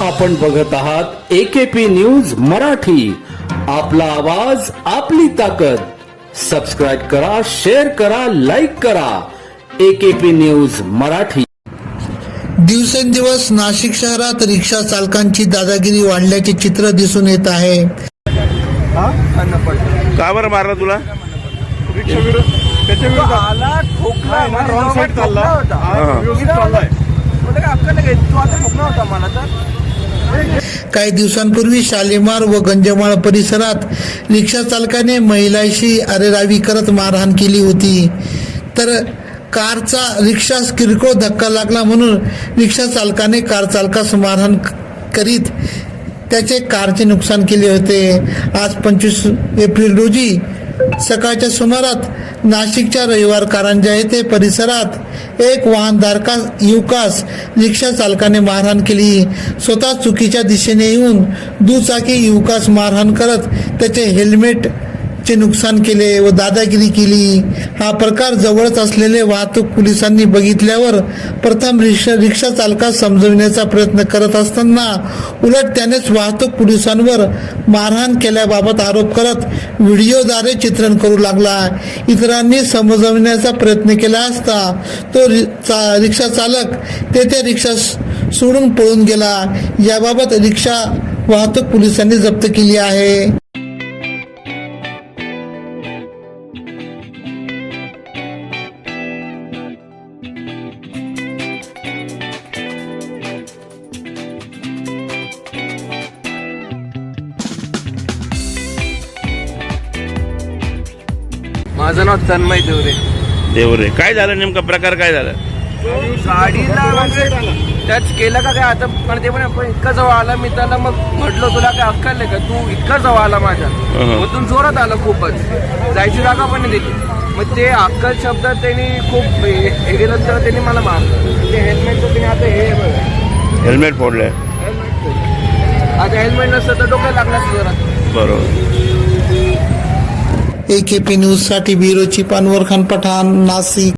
आपण बघत आहात एकेपी न्यूज मराठी. आपला आवाज आपली ताकद. सबस्क्राईब करा शेअर करा लाईक करा. AKP news Marathi. दिवसेंदिवस नाशिक शहरात रिक्षा चालकांची दादागिरी वाढल्याचे चित्र दिसून येत आहे. का बरं मारला तुला? रिक्षा आला ठोकला ना रॉंग साईड चालला. हा. व्यवस्थित चाललाय. काय अक्कल नाही तू आता ठोकला होता मला तर. काही दिवसांपूर्वी शालेमार व गंजमाळ परिसरात रिक्षा चालकाने महिलाशी अरेरावी करत मारहाण केली होती. तर कारचा रिक्षा किरकोळ धक्का लागला म्हणून रिक्षा चालकाने कार चालकास मारहाण करीत त्याचे कारचे नुकसान केले होते. आज पंचवीस एप्रिल रोजी सकाळच्या सुमारात नाशिकच्या रविवार कारंजा येथे परिसरात एक वाहनधारका युवकास रिक्षा चालकाने मारहाण केली. स्वतः चुकीच्या दिशेने येऊन दुचाकी युवकास मारहाण करत त्याचे हेल्मेट चे नुकसान केले व दादागिरी केली हा प्रकार जवळच असलेले वाहतूक पोलिसांनी बघितल्यावर प्रथम रिक्षा रिक्षा चालकास समजविण्याचा प्रयत्न करत असताना उलट त्यानेच वाहतूक पोलिसांवर मारहाण केल्याबाबत आरोप करत व्हिडिओद्वारे चित्रण करू लागला. इतरांनी समजविण्याचा प्रयत्न केला असता तो चा- रिक्षा चालक तेथे रिक्षा सोडून पळून गेला. याबाबत रिक्षा वाहतूक पोलिसांनी जप्त केली आहे. माझं नाव तन्मय देवरे. देवरे. काय झालं? नेमका प्रकार काय झाला? गाडीला म्हणजे टच केलं का काय? आता पण ते पण पण इतका जवळ आला मी त्याला मग म्हटलं तुला काय अक्कल नाही का? तू इतका जवळ आला माझ्या. हं. मधून जोरात आलं खूपच. जायची जागा पण नाही दिली. मग ते अक्कल शब्दात त्यांनी खूप हे हे तर त्यांनी मला मारलं. ते हेल्मेटचं त्यांनी आता हे बघा. हेल्मेट फोडलंय. हेल्मेट आता हेल्मेट नसतं तर डोक्यात लागलं असतं जरा. बरोबर. ए के पी न्यूजसाठी ब्युरो चिपानवर खान पठाण नाशिक.